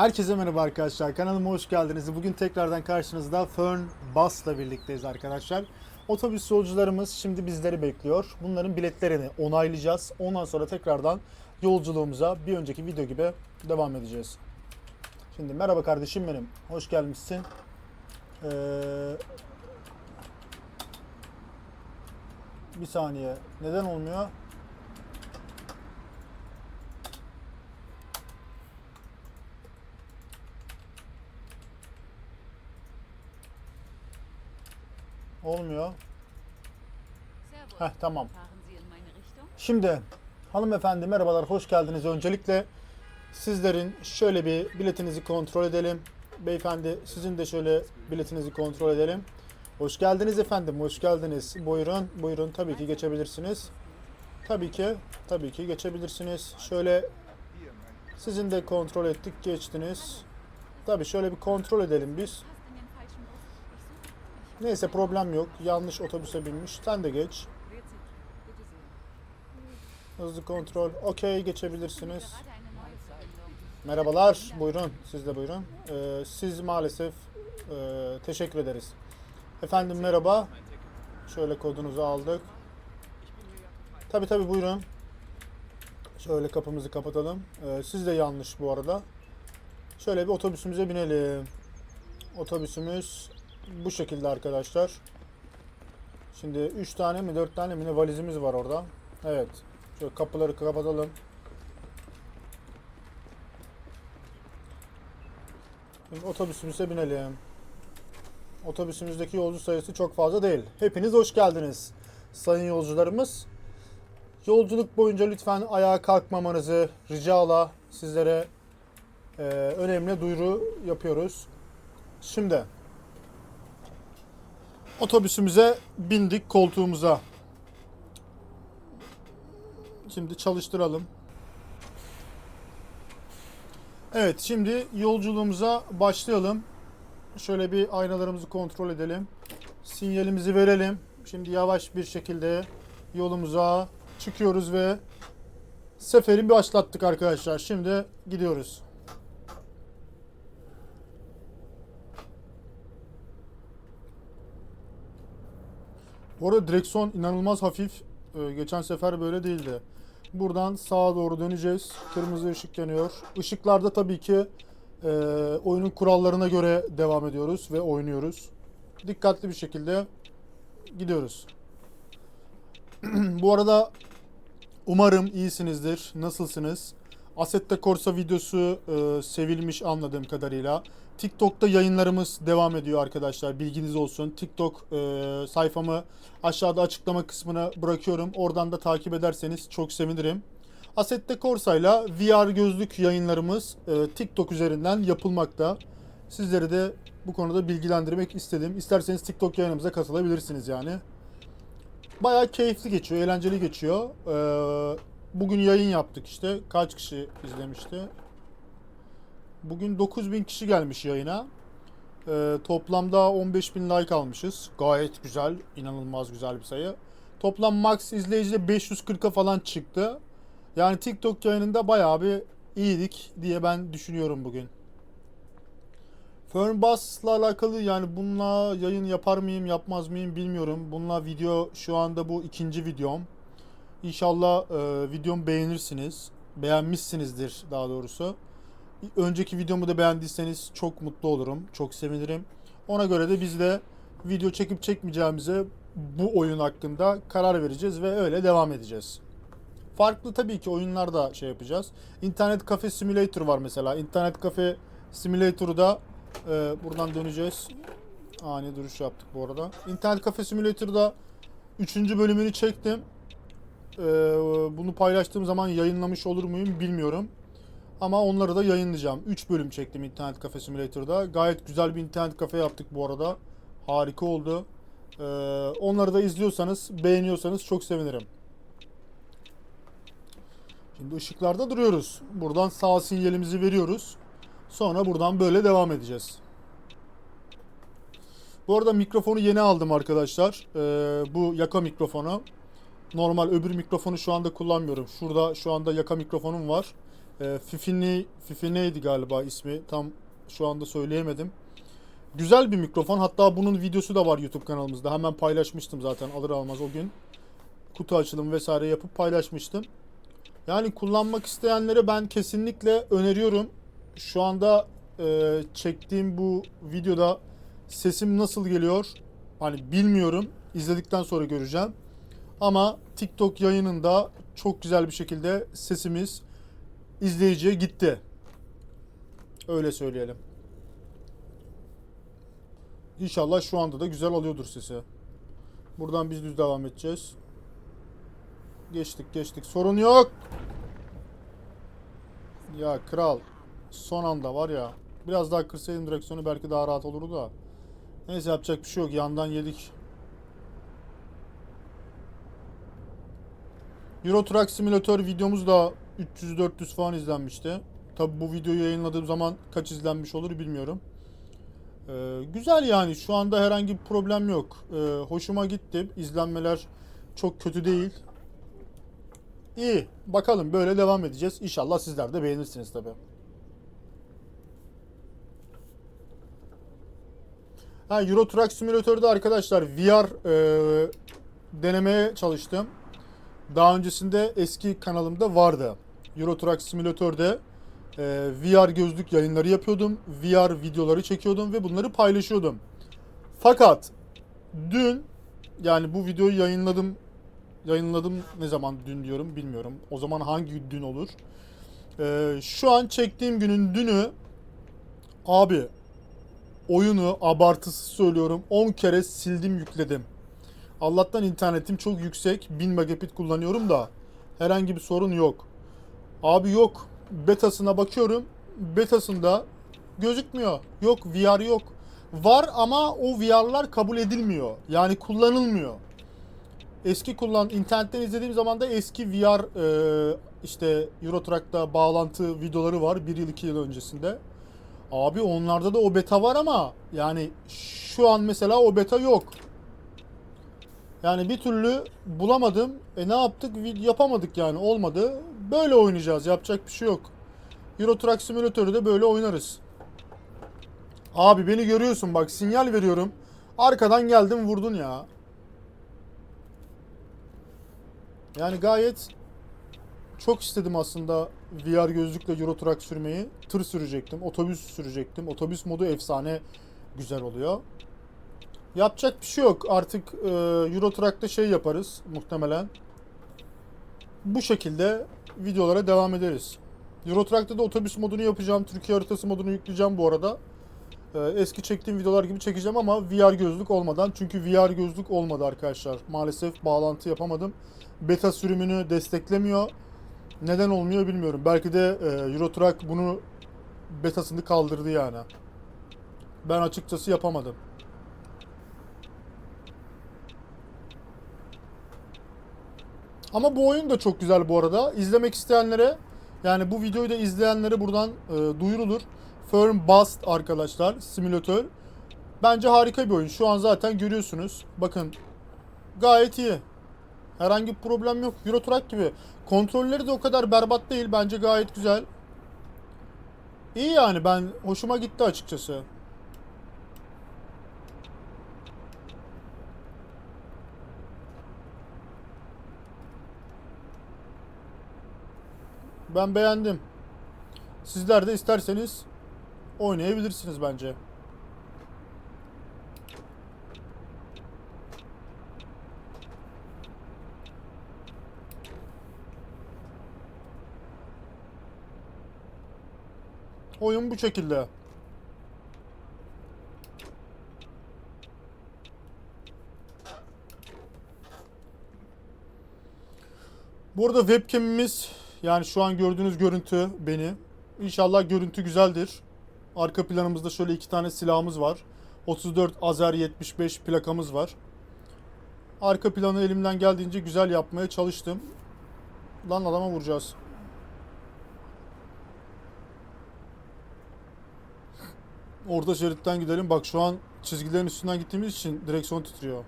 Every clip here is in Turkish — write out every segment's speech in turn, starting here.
Herkese merhaba arkadaşlar. Kanalıma hoş geldiniz. Bugün tekrardan karşınızda Fern Bus'la birlikteyiz arkadaşlar. Otobüs yolcularımız şimdi bizleri bekliyor. Bunların biletlerini onaylayacağız. Ondan sonra tekrardan yolculuğumuza bir önceki video gibi devam edeceğiz. Şimdi merhaba kardeşim benim. Hoş gelmişsin. Ee, bir saniye. Neden olmuyor? Olmuyor. Heh tamam. Şimdi hanımefendi merhabalar hoş geldiniz. Öncelikle sizlerin şöyle bir biletinizi kontrol edelim. Beyefendi sizin de şöyle biletinizi kontrol edelim. Hoş geldiniz efendim. Hoş geldiniz. Buyurun. Buyurun. Tabii ki geçebilirsiniz. Tabii ki. Tabii ki geçebilirsiniz. Şöyle sizin de kontrol ettik. Geçtiniz. Tabii şöyle bir kontrol edelim biz. Neyse problem yok. Yanlış otobüse binmiş. Sen de geç. Hızlı kontrol. Okey geçebilirsiniz. Merhabalar, buyurun. Siz de buyurun. Ee, siz maalesef e, teşekkür ederiz. Efendim merhaba. Şöyle kodunuzu aldık. Tabi tabi buyurun. Şöyle kapımızı kapatalım. Ee, siz de yanlış bu arada. Şöyle bir otobüsümüze binelim. Otobüsümüz bu şekilde arkadaşlar. Şimdi 3 tane mi 4 tane mi ne valizimiz var orada. Evet. Şöyle kapıları kapatalım. Şimdi otobüsümüze binelim. Otobüsümüzdeki yolcu sayısı çok fazla değil. Hepiniz hoş geldiniz sayın yolcularımız. Yolculuk boyunca lütfen ayağa kalkmamanızı ricala sizlere e, önemli duyuru yapıyoruz. Şimdi otobüsümüze bindik koltuğumuza. Şimdi çalıştıralım. Evet şimdi yolculuğumuza başlayalım. Şöyle bir aynalarımızı kontrol edelim. Sinyalimizi verelim. Şimdi yavaş bir şekilde yolumuza çıkıyoruz ve seferi başlattık arkadaşlar. Şimdi gidiyoruz. Bu arada direksiyon inanılmaz hafif. Ee, geçen sefer böyle değildi. Buradan sağa doğru döneceğiz. Kırmızı ışık yanıyor. Işıklarda tabii ki e, oyunun kurallarına göre devam ediyoruz ve oynuyoruz. Dikkatli bir şekilde gidiyoruz. Bu arada umarım iyisinizdir. Nasılsınız? Assetto Corsa videosu e, sevilmiş anladığım kadarıyla. TikTok'ta yayınlarımız devam ediyor arkadaşlar. Bilginiz olsun. TikTok e, sayfamı aşağıda açıklama kısmına bırakıyorum. Oradan da takip ederseniz çok sevinirim. Assetto Corsa ile VR gözlük yayınlarımız e, TikTok üzerinden yapılmakta. Sizleri de bu konuda bilgilendirmek istedim. İsterseniz TikTok yayınımıza katılabilirsiniz yani. Bayağı keyifli geçiyor, eğlenceli geçiyor. Ee, bugün yayın yaptık işte. Kaç kişi izlemişti? Bugün 9000 kişi gelmiş yayına. Ee, toplamda 15.000 like almışız. Gayet güzel, inanılmaz güzel bir sayı. Toplam max izleyici de 540'a falan çıktı. Yani TikTok yayınında bayağı bir iyiydik diye ben düşünüyorum bugün. Fernbus'la alakalı yani bununla yayın yapar mıyım yapmaz mıyım bilmiyorum. Bununla video şu anda bu ikinci videom. İnşallah e, videomu beğenirsiniz. Beğenmişsinizdir daha doğrusu. Önceki videomu da beğendiyseniz çok mutlu olurum. Çok sevinirim. Ona göre de biz de video çekip çekmeyeceğimize bu oyun hakkında karar vereceğiz ve öyle devam edeceğiz. Farklı tabii ki oyunlar da şey yapacağız. İnternet Cafe Simulator var mesela. İnternet Cafe Simulator'da e, buradan döneceğiz. Ani duruş yaptık bu arada. İnternet Cafe Simulator'da 3. bölümünü çektim. E, bunu paylaştığım zaman yayınlamış olur muyum bilmiyorum. Ama onları da yayınlayacağım. 3 bölüm çektim İnternet Cafe Simulator'da. Gayet güzel bir internet kafe yaptık bu arada. Harika oldu. E, onları da izliyorsanız, beğeniyorsanız çok sevinirim. Şimdi ışıklarda duruyoruz. Buradan sağ sinyalimizi veriyoruz. Sonra buradan böyle devam edeceğiz. Bu arada mikrofonu yeni aldım arkadaşlar. Ee, bu yaka mikrofonu. Normal öbür mikrofonu şu anda kullanmıyorum. Şurada şu anda yaka mikrofonum var. E, Fifini, Fifineydi galiba ismi. Tam şu anda söyleyemedim. Güzel bir mikrofon. Hatta bunun videosu da var YouTube kanalımızda. Hemen paylaşmıştım zaten alır almaz o gün. Kutu açılım vesaire yapıp paylaşmıştım. Yani kullanmak isteyenlere ben kesinlikle öneriyorum. Şu anda e, çektiğim bu videoda sesim nasıl geliyor? Hani bilmiyorum. İzledikten sonra göreceğim. Ama TikTok yayınında çok güzel bir şekilde sesimiz izleyiciye gitti. Öyle söyleyelim. İnşallah şu anda da güzel alıyordur sesi. Buradan biz düz devam edeceğiz. Geçtik geçtik. Sorun yok. Ya kral. Son anda var ya. Biraz daha kırsaydım direksiyonu belki daha rahat olurdu da. Neyse yapacak bir şey yok. Yandan yedik. Euro Truck Simulator videomuz da 300-400 falan izlenmişti. Tabi bu videoyu yayınladığım zaman kaç izlenmiş olur bilmiyorum. Ee, güzel yani şu anda herhangi bir problem yok. Ee, hoşuma gitti. İzlenmeler çok kötü değil. İyi. Bakalım böyle devam edeceğiz. İnşallah sizler de beğenirsiniz tabi. Ha, Euro Truck Simulator'da arkadaşlar VR e, denemeye çalıştım. Daha öncesinde eski kanalımda vardı. Euro Truck Simulator'da e, VR gözlük yayınları yapıyordum. VR videoları çekiyordum ve bunları paylaşıyordum. Fakat dün yani bu videoyu yayınladım yayınladım ne zaman dün diyorum bilmiyorum. O zaman hangi dün olur? E, şu an çektiğim günün dünü abi oyunu abartısız söylüyorum 10 kere sildim yükledim. Allah'tan internetim çok yüksek. 1000 megabit kullanıyorum da herhangi bir sorun yok. Abi yok. Betasına bakıyorum. Betasında gözükmüyor. Yok VR yok. Var ama o VR'lar kabul edilmiyor. Yani kullanılmıyor. Eski kullan internetten izlediğim zaman da eski VR e, işte Euro Truck'ta bağlantı videoları var 1 yıl 2 yıl öncesinde. Abi onlarda da o beta var ama yani şu an mesela o beta yok. Yani bir türlü bulamadım. E ne yaptık? Yapamadık yani. Olmadı. Böyle oynayacağız. Yapacak bir şey yok. Euro Truck Simulator'ı da böyle oynarız. Abi beni görüyorsun bak sinyal veriyorum. Arkadan geldim vurdun ya. Yani gayet çok istedim aslında VR gözlükle Euro Truck sürmeyi. Tır sürecektim, otobüs sürecektim. Otobüs modu efsane güzel oluyor. Yapacak bir şey yok. Artık e, Euro Truck'ta şey yaparız muhtemelen. Bu şekilde videolara devam ederiz. Euro Truck'ta da otobüs modunu yapacağım. Türkiye haritası modunu yükleyeceğim bu arada. E, eski çektiğim videolar gibi çekeceğim ama VR gözlük olmadan. Çünkü VR gözlük olmadı arkadaşlar. Maalesef bağlantı yapamadım. Beta sürümünü desteklemiyor. Neden olmuyor bilmiyorum. Belki de e, Euro Truck bunu betasını kaldırdı yani. Ben açıkçası yapamadım. Ama bu oyun da çok güzel bu arada. İzlemek isteyenlere yani bu videoyu da izleyenlere buradan e, duyurulur. Firm Bust arkadaşlar simülatör. Bence harika bir oyun. Şu an zaten görüyorsunuz. Bakın gayet iyi. Herhangi bir problem yok. Euro gibi. Kontrolleri de o kadar berbat değil. Bence gayet güzel. İyi yani ben hoşuma gitti açıkçası. Ben beğendim. Sizler de isterseniz oynayabilirsiniz bence. Oyun bu şekilde. Bu arada webcam'imiz yani şu an gördüğünüz görüntü beni. İnşallah görüntü güzeldir. Arka planımızda şöyle iki tane silahımız var. 34 Azer 75 plakamız var. Arka planı elimden geldiğince güzel yapmaya çalıştım. Lan adama vuracağız. Orta şeritten gidelim. Bak şu an çizgilerin üstünden gittiğimiz için direksiyon titriyor.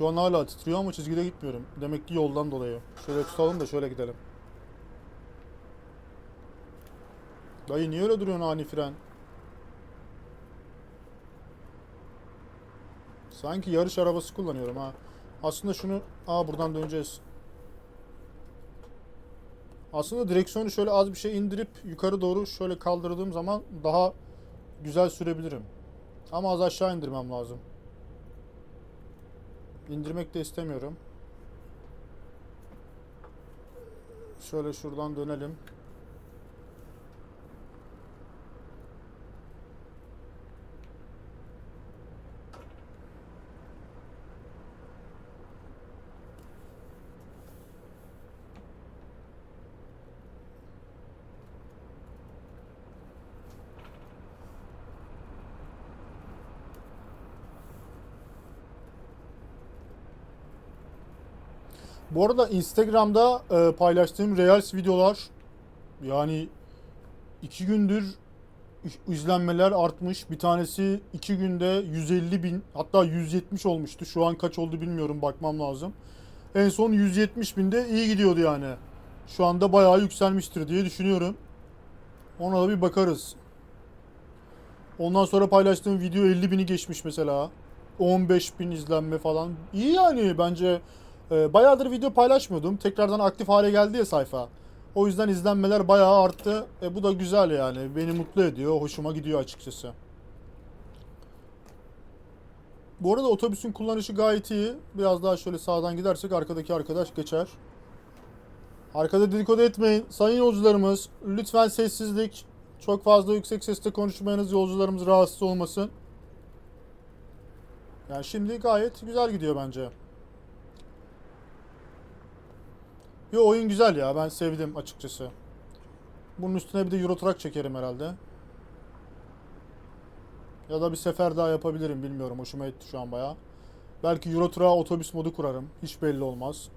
Şu an hala titriyor ama çizgide gitmiyorum. Demek ki yoldan dolayı. Şöyle tutalım da şöyle gidelim. Dayı niye öyle duruyorsun ani fren? Sanki yarış arabası kullanıyorum ha. Aslında şunu... Aa buradan döneceğiz. Aslında direksiyonu şöyle az bir şey indirip yukarı doğru şöyle kaldırdığım zaman daha güzel sürebilirim. Ama az aşağı indirmem lazım. İndirmek de istemiyorum. Şöyle şuradan dönelim. Bu arada Instagram'da e, paylaştığım Reels videolar yani iki gündür iz- izlenmeler artmış. Bir tanesi iki günde 150 bin hatta 170 olmuştu. Şu an kaç oldu bilmiyorum bakmam lazım. En son 170 binde iyi gidiyordu yani. Şu anda bayağı yükselmiştir diye düşünüyorum. Ona da bir bakarız. Ondan sonra paylaştığım video 50 bini geçmiş mesela. 15 bin izlenme falan. İyi yani bence. Ee, bayağıdır video paylaşmıyordum. Tekrardan aktif hale geldi ya sayfa. O yüzden izlenmeler bayağı arttı. E, bu da güzel yani. Beni mutlu ediyor. Hoşuma gidiyor açıkçası. Bu arada otobüsün kullanışı gayet iyi. Biraz daha şöyle sağdan gidersek arkadaki arkadaş geçer. Arkada dedikodu etmeyin. Sayın yolcularımız lütfen sessizlik. Çok fazla yüksek sesle konuşmayınız. Yolcularımız rahatsız olmasın. Yani şimdi gayet güzel gidiyor bence. Yo oyun güzel ya. Ben sevdim açıkçası. Bunun üstüne bir de Euro Truck çekerim herhalde. Ya da bir sefer daha yapabilirim bilmiyorum. Hoşuma gitti şu an bayağı. Belki Euro Truck'a otobüs modu kurarım. Hiç belli olmaz.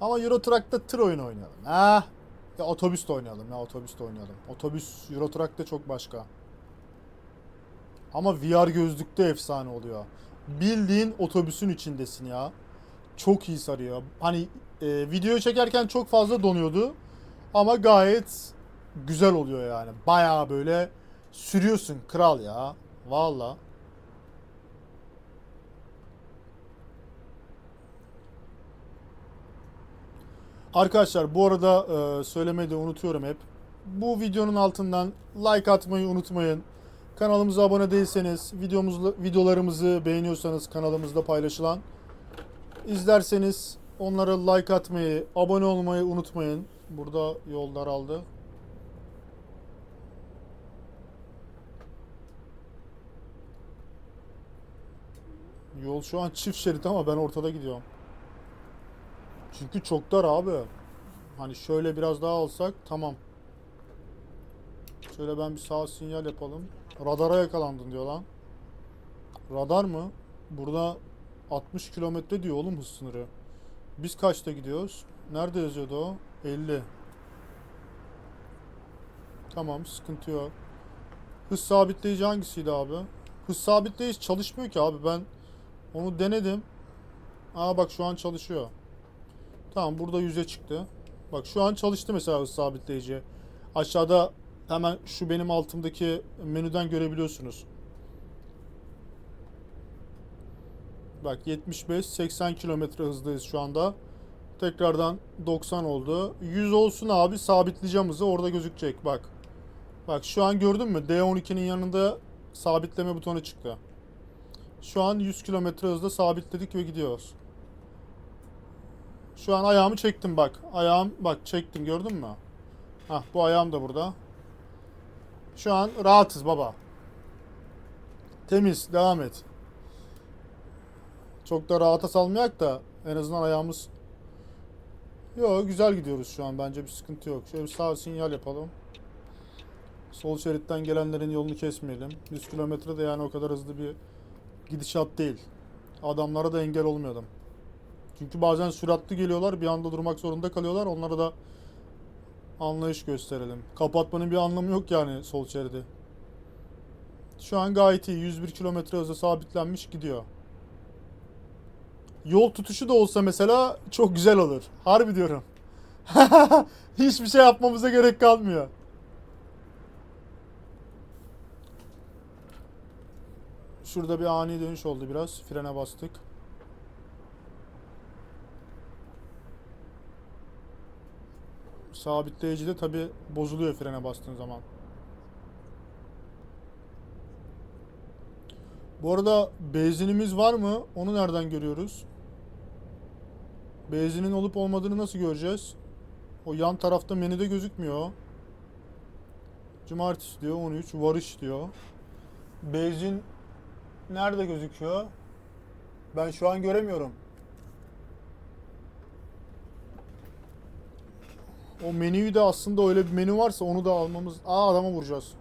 Ama Euro Truck'ta tır oyunu oynayalım. Ha? Ya otobüs de oynayalım ya otobüs de oynayalım. Otobüs Euro Truck'ta çok başka. Ama VR gözlükte efsane oluyor. Bildiğin otobüsün içindesin ya. Çok iyi sarıyor. Hani e, video çekerken çok fazla donuyordu. Ama gayet güzel oluyor yani. Bayağı böyle sürüyorsun kral ya. Valla. Arkadaşlar bu arada e, söylemeyi de unutuyorum hep. Bu videonun altından like atmayı unutmayın. Kanalımıza abone değilseniz, videomuzla, videolarımızı beğeniyorsanız kanalımızda paylaşılan izlerseniz onlara like atmayı, abone olmayı unutmayın. Burada yol daraldı. Yol şu an çift şerit ama ben ortada gidiyorum. Çünkü çok dar abi. Hani şöyle biraz daha alsak tamam. Şöyle ben bir sağ sinyal yapalım. Radara yakalandın diyor lan. Radar mı? Burada 60 kilometre diyor oğlum hız sınırı. Biz kaçta gidiyoruz? Nerede yazıyordu o? 50. Tamam sıkıntı yok. Hız sabitleyici hangisiydi abi? Hız sabitleyici çalışmıyor ki abi ben onu denedim. Aa bak şu an çalışıyor. Tamam burada yüze çıktı. Bak şu an çalıştı mesela hız sabitleyici. Aşağıda hemen şu benim altımdaki menüden görebiliyorsunuz. Bak 75-80 kilometre hızdayız şu anda. Tekrardan 90 oldu. 100 olsun abi sabitleyeceğim hızı orada gözükecek bak. Bak şu an gördün mü? D12'nin yanında sabitleme butonu çıktı. Şu an 100 kilometre hızda sabitledik ve gidiyoruz. Şu an ayağımı çektim bak. Ayağım bak çektim gördün mü? Hah bu ayağım da burada. Şu an rahatız baba. Temiz devam et. Çok da rahata salmayak da en azından ayağımız Yo güzel gidiyoruz şu an bence bir sıkıntı yok. Şöyle bir sağ sinyal yapalım. Sol şeritten gelenlerin yolunu kesmeyelim. 100 kilometre de yani o kadar hızlı bir gidişat değil. Adamlara da engel olmayalım. Çünkü bazen süratli geliyorlar bir anda durmak zorunda kalıyorlar. Onlara da anlayış gösterelim. Kapatmanın bir anlamı yok yani sol şeridi. Şu an gayet iyi. 101 kilometre hızla sabitlenmiş gidiyor. Yol tutuşu da olsa mesela çok güzel olur. Harbi diyorum. Hiçbir şey yapmamıza gerek kalmıyor. Şurada bir ani dönüş oldu biraz. Frene bastık. Sabitleyici de tabi bozuluyor frene bastığın zaman. Bu arada benzinimiz var mı? Onu nereden görüyoruz? Benzinin olup olmadığını nasıl göreceğiz? O yan tarafta menüde gözükmüyor. Cumartesi diyor 13 varış diyor. Benzin nerede gözüküyor? Ben şu an göremiyorum. O menüyü de aslında öyle bir menü varsa onu da almamız... Aa adama vuracağız.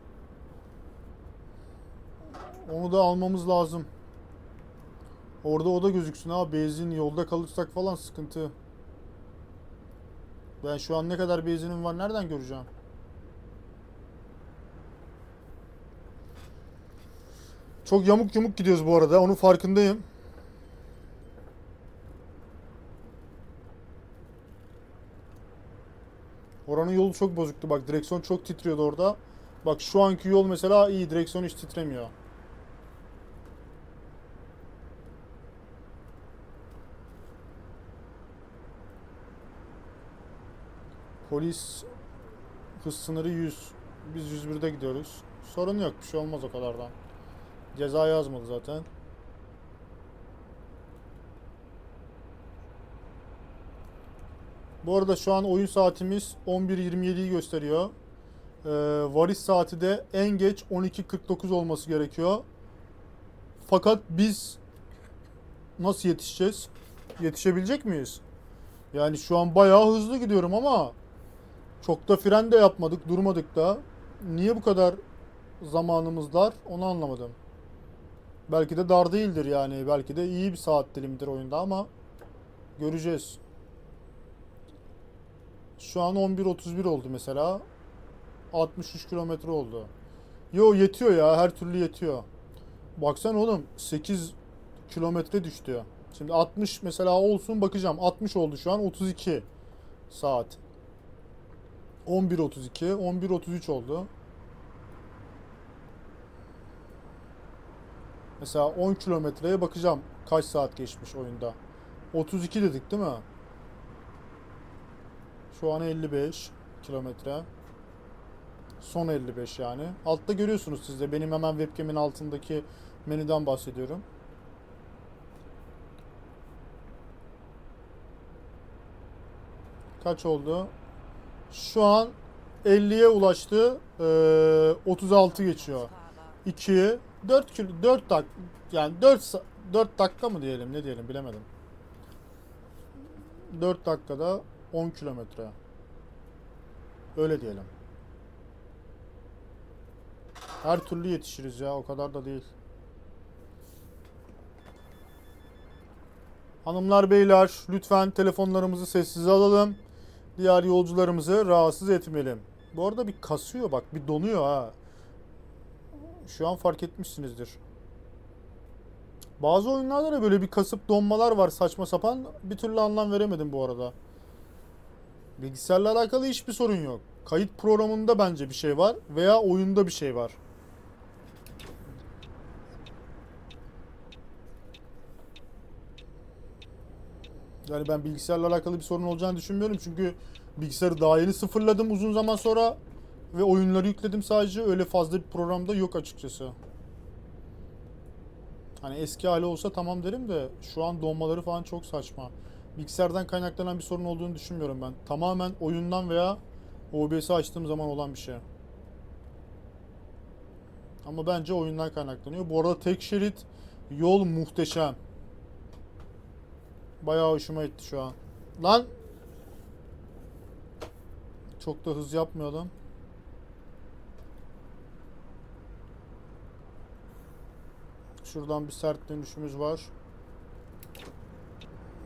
Onu da almamız lazım. Orada o da gözüksün ha. Benzin yolda kalırsak falan sıkıntı. Ben şu an ne kadar benzinim var nereden göreceğim? Çok yamuk yumuk gidiyoruz bu arada. Onun farkındayım. Oranın yolu çok bozuktu. Bak direksiyon çok titriyordu orada. Bak şu anki yol mesela iyi. Direksiyon hiç titremiyor. Polis hız sınırı 100. Biz 101'de gidiyoruz. Sorun yok. Bir şey olmaz o kadardan. Ceza yazmadı zaten. Bu arada şu an oyun saatimiz 11.27'yi gösteriyor. Ee, varis saati de en geç 12.49 olması gerekiyor. Fakat biz nasıl yetişeceğiz? Yetişebilecek miyiz? Yani şu an bayağı hızlı gidiyorum ama çok da fren de yapmadık, durmadık da. Niye bu kadar zamanımız dar onu anlamadım. Belki de dar değildir yani. Belki de iyi bir saat dilimidir oyunda ama göreceğiz. Şu an 11.31 oldu mesela. 63 kilometre oldu. Yo yetiyor ya her türlü yetiyor. Baksana oğlum 8 kilometre düştü. Şimdi 60 mesela olsun bakacağım. 60 oldu şu an 32 saat. 11.32 11.33 oldu. Mesela 10 kilometreye bakacağım kaç saat geçmiş oyunda. 32 dedik değil mi? Şu an 55 kilometre. Son 55 yani. Altta görüyorsunuz siz de benim hemen webcam'in altındaki menüden bahsediyorum. Kaç oldu? Şu an 50'ye ulaştı. Ee, 36 geçiyor. 2 4 kilo 4 dak yani 4 4 dakika mı diyelim ne diyelim bilemedim. 4 dakikada 10 kilometre. Öyle diyelim. Her türlü yetişiriz ya o kadar da değil. Hanımlar beyler lütfen telefonlarımızı sessize alalım. Diğer yolcularımızı rahatsız etmeyelim. Bu arada bir kasıyor bak bir donuyor ha. Şu an fark etmişsinizdir. Bazı oyunlarda da böyle bir kasıp donmalar var saçma sapan. Bir türlü anlam veremedim bu arada. Bilgisayarla alakalı hiçbir sorun yok. Kayıt programında bence bir şey var veya oyunda bir şey var. Yani ben bilgisayarla alakalı bir sorun olacağını düşünmüyorum çünkü bilgisayarı daha yeni sıfırladım uzun zaman sonra ve oyunları yükledim sadece öyle fazla bir programda yok açıkçası. Hani eski hali olsa tamam derim de şu an donmaları falan çok saçma. Bilgisayardan kaynaklanan bir sorun olduğunu düşünmüyorum ben. Tamamen oyundan veya OBS'i açtığım zaman olan bir şey. Ama bence oyundan kaynaklanıyor. Bu arada tek şerit yol muhteşem. Bayağı hoşuma gitti şu an. Lan! Çok da hız yapmayalım. Şuradan bir sert dönüşümüz var.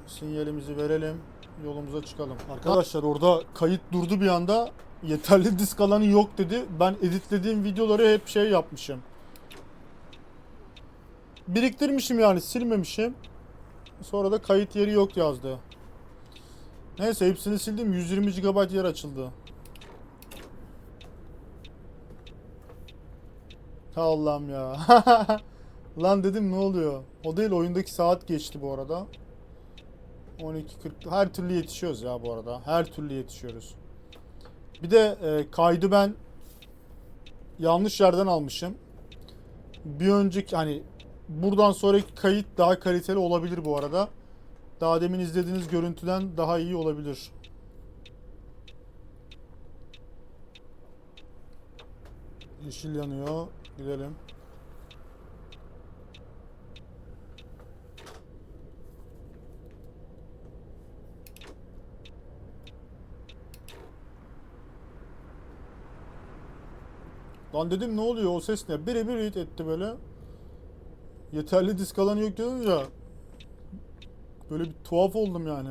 Sinyalimizi verelim. Yolumuza çıkalım. Arkadaşlar orada kayıt durdu bir anda. Yeterli disk alanı yok dedi. Ben editlediğim videoları hep şey yapmışım. Biriktirmişim yani silmemişim. Sonra da kayıt yeri yok yazdı. Neyse hepsini sildim. 120 GB yer açıldı. Allah'ım ya. Lan dedim ne oluyor? O değil oyundaki saat geçti bu arada. 12.40 her türlü yetişiyoruz ya bu arada. Her türlü yetişiyoruz. Bir de e, kaydı ben yanlış yerden almışım. Bir önceki hani buradan sonraki kayıt daha kaliteli olabilir bu arada. Daha demin izlediğiniz görüntüden daha iyi olabilir. Yeşil yanıyor. Gidelim. Lan dedim ne oluyor o ses ne? Biri bir hit etti böyle. Yeterli disk alanı yok dedim ya. Böyle bir tuhaf oldum yani.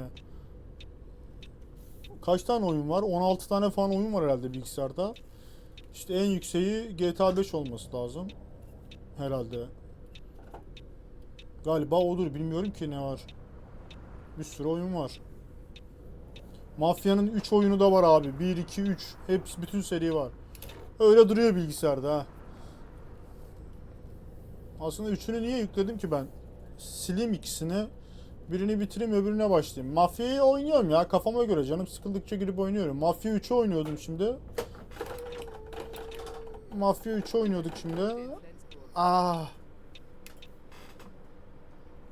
Kaç tane oyun var? 16 tane falan oyun var herhalde bilgisayarda. İşte en yükseği GTA 5 olması lazım. Herhalde. Galiba odur. Bilmiyorum ki ne var. Bir sürü oyun var. Mafya'nın 3 oyunu da var abi. 1, 2, 3. Hepsi bütün seri var. Öyle duruyor bilgisayarda ha. Aslında üçünü niye yükledim ki ben? Sileyim ikisini. Birini bitireyim öbürüne başlayayım. Mafya'yı oynuyorum ya kafama göre canım sıkıldıkça girip oynuyorum. Mafya 3'ü oynuyordum şimdi. Mafya 3 oynuyorduk şimdi. Ah.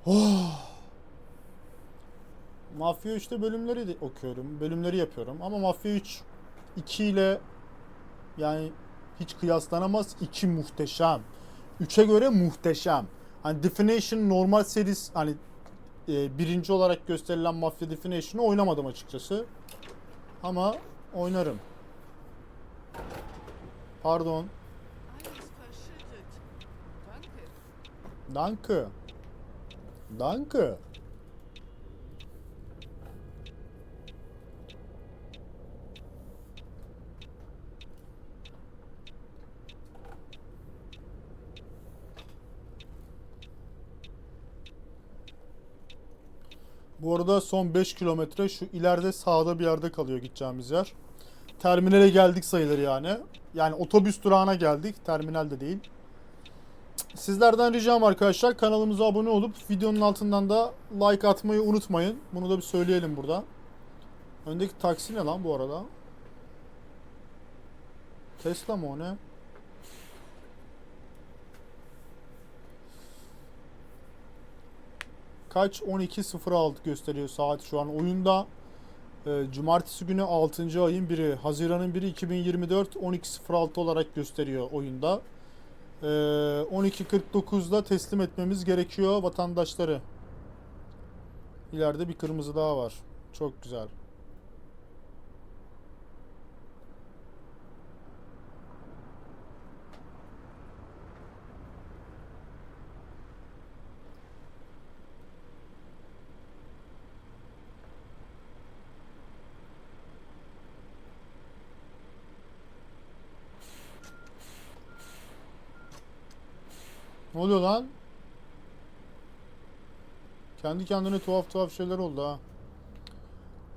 Oh. Mafya 3'te bölümleri de okuyorum. Bölümleri yapıyorum. Ama Mafya 3 2 ile yani hiç kıyaslanamaz. 2 muhteşem. 3'e göre muhteşem. Hani Definition normal serisi hani e, birinci olarak gösterilen Mafya Definition'ı oynamadım açıkçası. Ama oynarım. Pardon. Danke. Danke. Bu arada son 5 kilometre şu ileride sağda bir yerde kalıyor gideceğimiz yer. Terminale geldik sayılır yani. Yani otobüs durağına geldik. Terminalde değil. Sizlerden ricam arkadaşlar kanalımıza abone olup videonun altından da like atmayı unutmayın. Bunu da bir söyleyelim burada. Öndeki taksi ne lan bu arada? Tesla mı o ne? Kaç? 12.06 gösteriyor saat şu an oyunda. Ee, Cumartesi günü 6. ayın 1'i, Haziran'ın 1'i 2024 12.06 olarak gösteriyor oyunda. Ee, 12.49'da teslim etmemiz gerekiyor vatandaşları. İleride bir kırmızı daha var. Çok güzel. Oluyor lan? Kendi kendine tuhaf tuhaf şeyler oldu ha.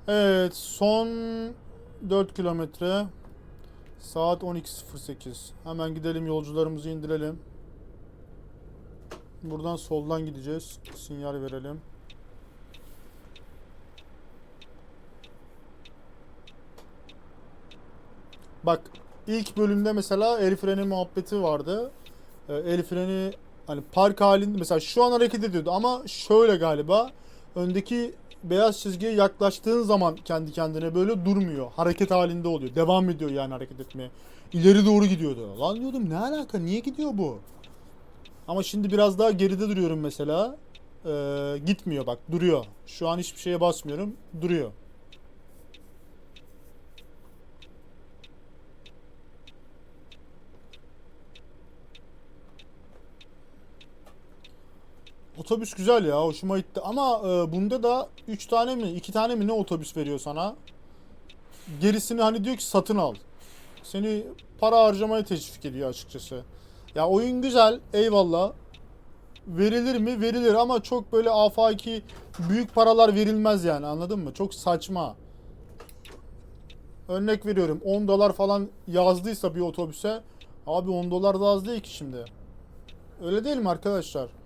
Evet, son 4 kilometre. Saat 12.08. Hemen gidelim yolcularımızı indirelim. Buradan soldan gideceğiz. Sinyal verelim. Bak ilk bölümde mesela el freni muhabbeti vardı. Ee, el freni hani park halinde mesela şu an hareket ediyordu ama şöyle galiba öndeki beyaz çizgiye yaklaştığın zaman kendi kendine böyle durmuyor. Hareket halinde oluyor. Devam ediyor yani hareket etmeye. İleri doğru gidiyordu. Lan diyordum ne alaka? Niye gidiyor bu? Ama şimdi biraz daha geride duruyorum mesela. Ee, gitmiyor bak duruyor. Şu an hiçbir şeye basmıyorum. Duruyor. Otobüs güzel ya hoşuma gitti ama e, bunda da 3 tane mi 2 tane mi ne otobüs veriyor sana. Gerisini hani diyor ki satın al. Seni para harcamaya teşvik ediyor açıkçası. Ya oyun güzel eyvallah. verilir mi? Verilir ama çok böyle afaki büyük paralar verilmez yani anladın mı? Çok saçma. Örnek veriyorum 10 dolar falan yazdıysa bir otobüse abi 10 dolar da az değil ki şimdi. Öyle değil mi arkadaşlar?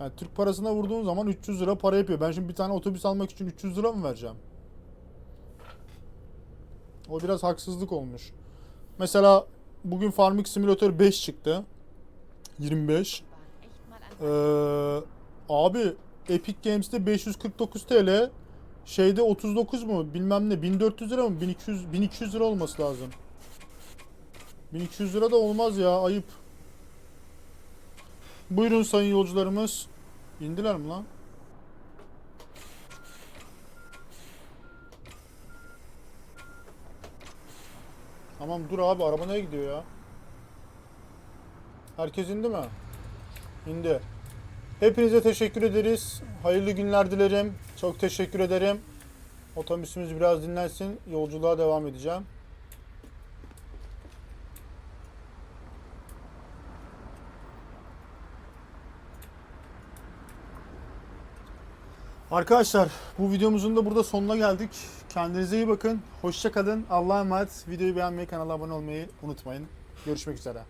Yani Türk parasına vurduğun zaman 300 lira para yapıyor. Ben şimdi bir tane otobüs almak için 300 lira mı vereceğim? O biraz haksızlık olmuş. Mesela bugün Farming Simulator 5 çıktı. 25. Waren echt mal an. Ee, abi Epic Games'te 549 TL. Şeyde 39 mu? Bilmem ne. 1400 lira mı? 1200 1200 lira olması lazım. 1200 lira da olmaz ya. Ayıp. Buyurun sayın yolcularımız. İndiler mi lan? Tamam dur abi araba nereye gidiyor ya? Herkes indi mi? İndi. Hepinize teşekkür ederiz. Hayırlı günler dilerim. Çok teşekkür ederim. Otobüsümüz biraz dinlensin. Yolculuğa devam edeceğim. Arkadaşlar bu videomuzun da burada sonuna geldik. Kendinize iyi bakın. Hoşça kalın. Allah'a emanet. Videoyu beğenmeyi, kanala abone olmayı unutmayın. Görüşmek üzere.